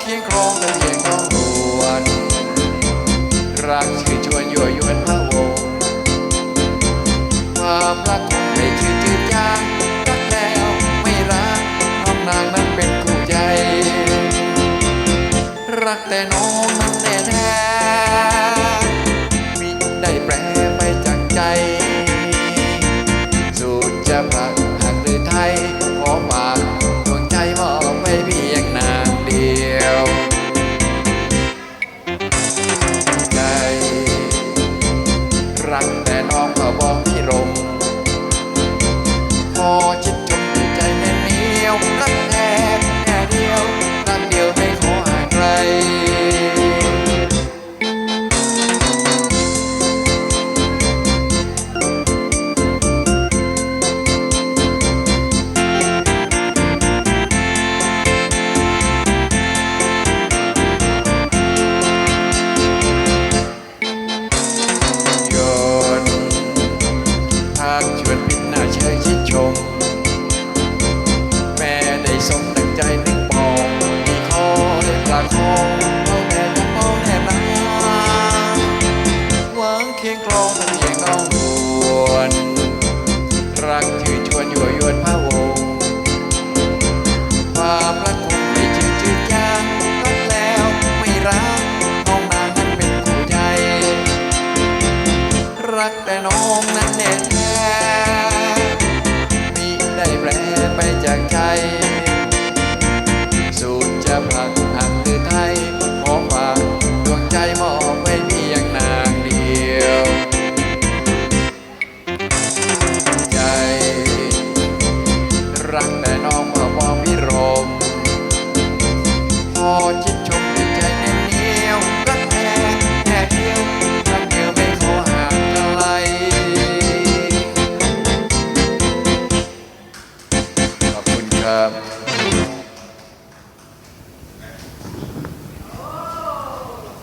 เคียงครองกันเคียงน้องนวลรักชื่อชวนยั่วยวนพระวงความรักไม่ชื่อจืดจางรักแล้วไม่รักน้องนางนั้นเป็นคู่ใจ รักแต่น้องนั้นแน่แท้มิได้แปรไปจากใจ สูตรจะผักหักหรือไทย รักแต่น้องก็บอกพี่รม องนั้นแน่ Uh,